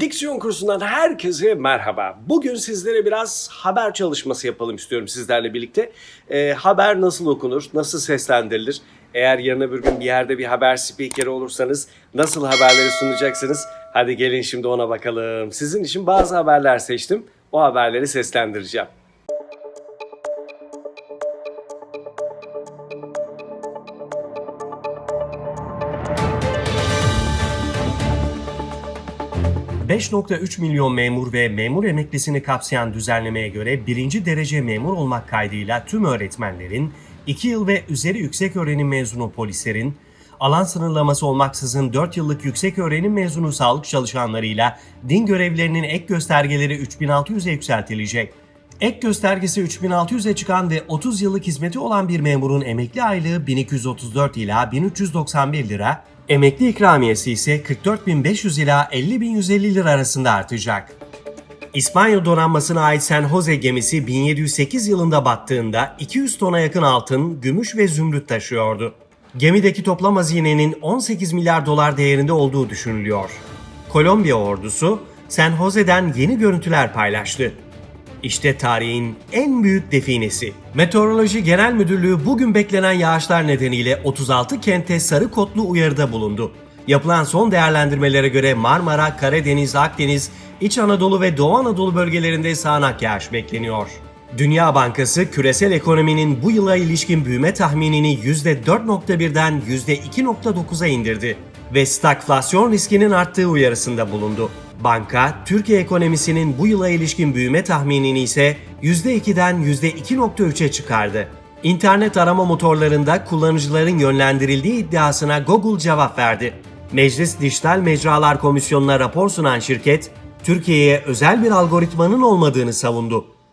Diksiyon kursundan herkese merhaba. Bugün sizlere biraz haber çalışması yapalım istiyorum sizlerle birlikte. Ee, haber nasıl okunur, nasıl seslendirilir? Eğer yarın öbür gün bir yerde bir haber spikeri olursanız nasıl haberleri sunacaksınız? Hadi gelin şimdi ona bakalım. Sizin için bazı haberler seçtim. O haberleri seslendireceğim. ...5.3 milyon memur ve memur emeklisini kapsayan düzenlemeye göre birinci derece memur olmak kaydıyla tüm öğretmenlerin, 2 yıl ve üzeri yüksek öğrenim mezunu polislerin, alan sınırlaması olmaksızın 4 yıllık yüksek öğrenim mezunu sağlık çalışanlarıyla din görevlerinin ek göstergeleri 3600'e yükseltilecek. Ek göstergesi 3600'e çıkan ve 30 yıllık hizmeti olan bir memurun emekli aylığı 1234 ila 1391 lira, emekli ikramiyesi ise 44500 ila 50150 lira arasında artacak. İspanya donanmasına ait San Jose gemisi 1708 yılında battığında 200 tona yakın altın, gümüş ve zümrüt taşıyordu. Gemideki toplam hazinenin 18 milyar dolar değerinde olduğu düşünülüyor. Kolombiya ordusu San Jose'den yeni görüntüler paylaştı. İşte tarihin en büyük definesi. Meteoroloji Genel Müdürlüğü bugün beklenen yağışlar nedeniyle 36 kente sarı kodlu uyarıda bulundu. Yapılan son değerlendirmelere göre Marmara, Karadeniz, Akdeniz, İç Anadolu ve Doğu Anadolu bölgelerinde sağanak yağış bekleniyor. Dünya Bankası küresel ekonominin bu yıla ilişkin büyüme tahminini %4.1'den %2.9'a indirdi ve stagflasyon riskinin arttığı uyarısında bulundu. Banka, Türkiye ekonomisinin bu yıla ilişkin büyüme tahminini ise %2'den %2.3'e çıkardı. İnternet arama motorlarında kullanıcıların yönlendirildiği iddiasına Google cevap verdi. Meclis Dijital Mecralar Komisyonu'na rapor sunan şirket, Türkiye'ye özel bir algoritmanın olmadığını savundu.